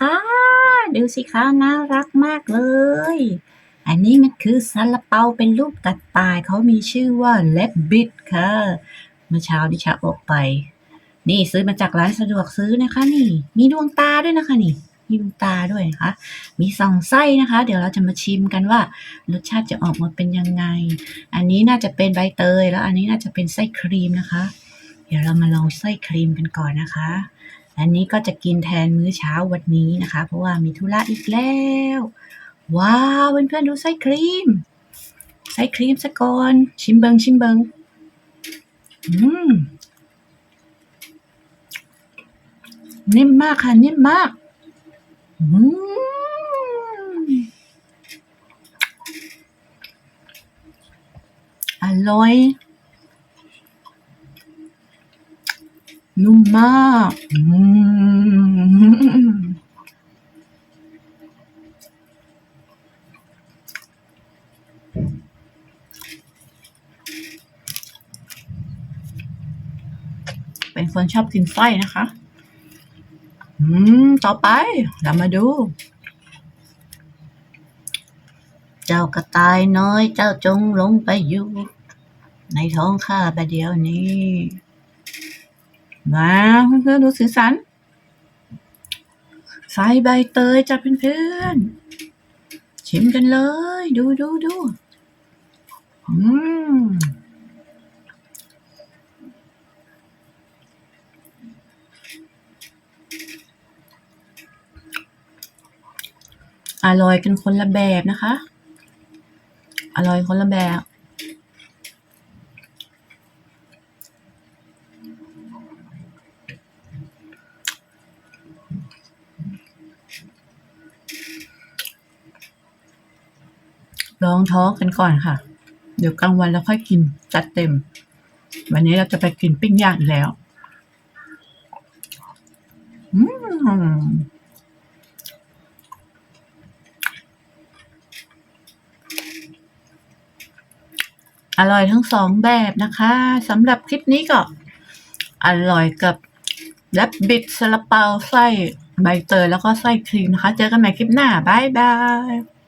คะดูสิคะน่ารักมากเลย อันนี้มันคือซาลาเปาเป็นรูปกระต่ายเขามีชื่อว่าเล็บบิดค่ะ เมื่อเช้าดิฉันออกไป นี่ซื้อมาจากร้านสะดวกซื้อนะคะ นี่ มีดวงตาด้วยนะคะนี่มีดวงตาด้วยนะคะ มีสองไส้นะคะ เดี๋ยวเราจะมาชิมกันว่ารสชาติจะออกมาเป็นยังไง อันนี้น่าจะเป็นใบเตย แล้วอันนี้น่าจะเป็นไส้ครีมนะคะ เดี๋ยวเรามาลองไส้ครีมกันก่อนนะคะ อันนี้ก็จะกินแทนมื้อเช้าวันนี้นะคะ เพราะว่ามีธุระอีกแล้ว ว้าวเพื่อนๆดูไส้ครีม ไส้ครีมสะก่อน ชิมเบิงชิมเบิงอืมนิ่มมากค่ะ นิ่มมากอืมอร่อย นุ่มมาก อืม เป็นคนชอบกินไส้นะคะ อืม ต่อไปเรามาดู เจ้ากระต่ายน้อย เจ้าจงลงไปอยู่ ในท้องข้าประเดี๋ยวนี้ มาเพื่อนๆดูสีสันใส่ใบเตยจ้ะเพื่อนๆชิมกันเลย ดูดูดูอืม อร่อยกันคนละแบบนะคะ อร่อยคนละแบบ ลองท้องกันก่อนค่ะ เดี๋ยวกลางวันเราค่อยกินจัดเต็ม วันนี้เราจะไปกินปิ้งย่างอีกแล้ว อืม อร่อยทั้งสองแบบนะคะสำหรับคลิปนี้ก็ อร่อยกับแลบบิดซาลาเปาไส้ใบเตยแล้วก็ไส้ครีมนะคะ เจอกันใหม่คลิปหน้า บ๊ายบาย